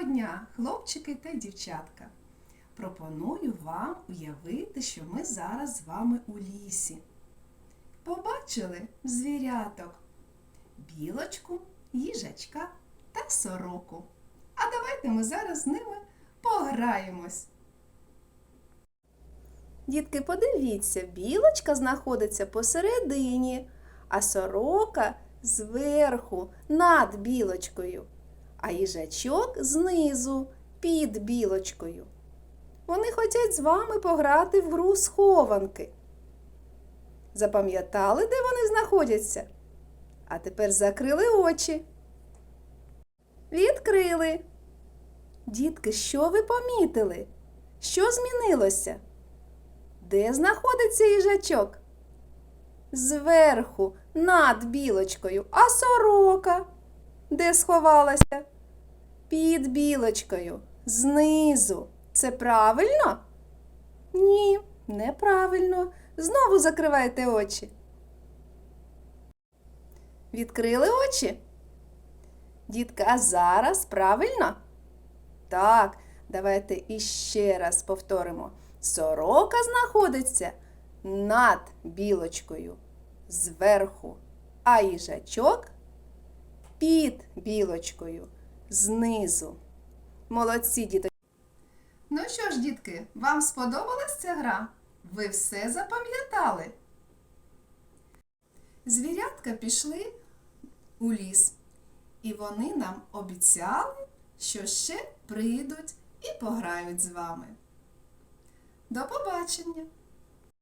Доброго дня, хлопчики та дівчатка! Пропоную вам уявити, що ми зараз з вами у лісі. Побачили звіряток, білочку, їжачка та сороку. А давайте ми зараз з ними пограємось. Дітки, подивіться, білочка знаходиться посередині, а сорока зверху над білочкою, а їжачок знизу під білочкою. Вони хочуть з вами пограти в гру схованки. Запам'ятали, де вони знаходяться? А тепер закрили очі. Відкрили. Дітки, що ви помітили? Що змінилося? Де знаходиться їжачок? Зверху, над білочкою, а сорока. Де сховалася? Під білочкою, знизу. Це правильно? Ні, неправильно. Знову закривайте очі. Відкрили очі? Дітка, а зараз правильно? Так, давайте іще раз повторимо. Сорока знаходиться над білочкою зверху, а їжачок під білочкою знизу. Молодці, діточки. Ну що ж, дітки, вам сподобалась ця гра? Ви все запам'ятали? Звірятка пішли у ліс, і вони нам обіцяли, що ще прийдуть і пограють з вами. До побачення!